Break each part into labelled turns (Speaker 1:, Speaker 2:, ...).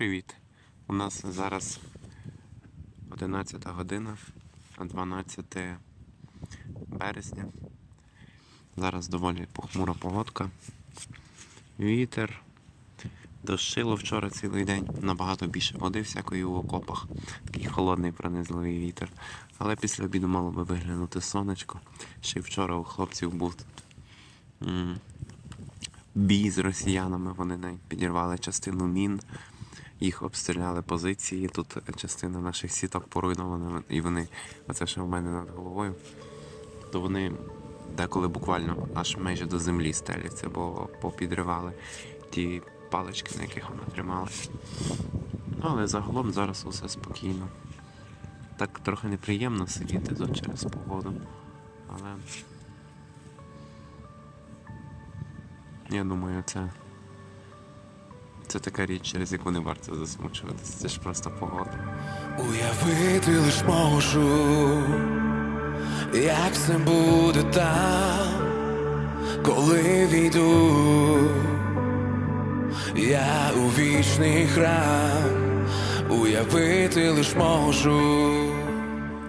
Speaker 1: Привіт! У нас зараз 11 година, 12 березня. Зараз доволі похмура погодка. Вітер. Дощило вчора цілий день, набагато більше води всякої в окопах. Такий холодний пронизливий вітер. Але після обіду мало би виглянути сонечко. Ще й вчора у хлопців був бій з росіянами. Вони навіть підірвали частину мін, їх обстріляли позиції. Тут частина наших сіток поруйнована, і вони, оце що в мене над головою, то вони деколи буквально аж майже до землі стеляться, бо попідривали ті палички, на яких вони трималися. Ну, але загалом зараз усе спокійно. Так трохи неприємно сидіти тут через погоду. Але я думаю, це. Це така річ, через яку не варто засмучуватися. Це ж просто погода.
Speaker 2: Уявити лиш можу, як все буде там, коли війду, я у вічний храм, уявити лиш можу.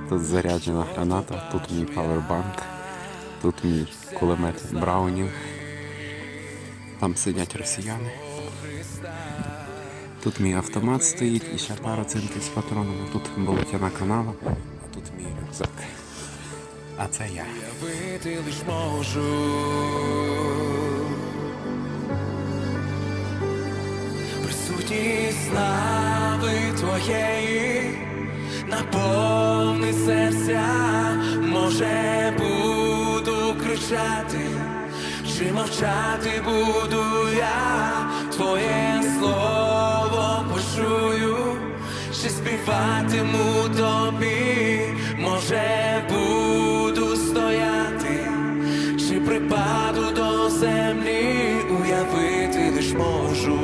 Speaker 1: Тут заряджена граната, тут мій павербанк, тут мій кулемет Браунінг. Там сидять росіяни. Тут мій автомат стоїть і ще пара цинків з патронами. Тут болотяна канава, а тут мій рюкзак. А це я.
Speaker 2: Уявити лиш можу. Присутність слави твоєї наповни серця, може буду кричати, чи мовчати буду я, твоє слово почую, чи співатиму тобі, може буду стояти, чи припаду до землі, уявити лиш можу.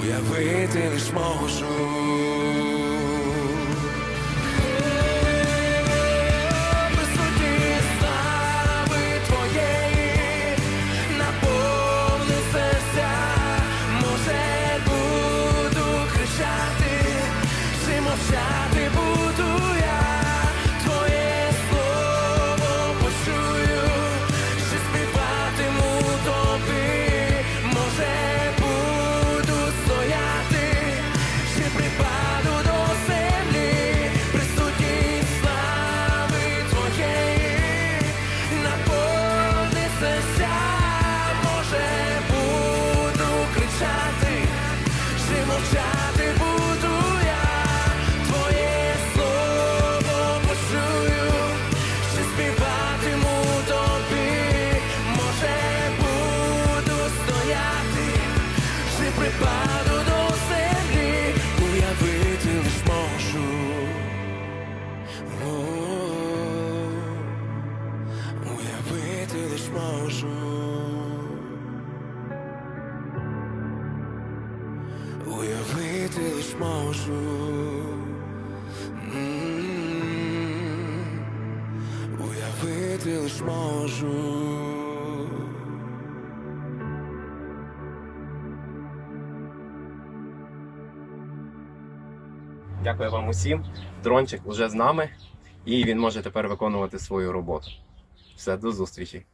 Speaker 2: Уявити лиш можу. Уявити лиш можу. Лиш можу. М, Уявити лиш можу.
Speaker 3: Дякую вам усім. Дрончик вже з нами, і він може тепер виконувати свою роботу. Все, до зустрічі.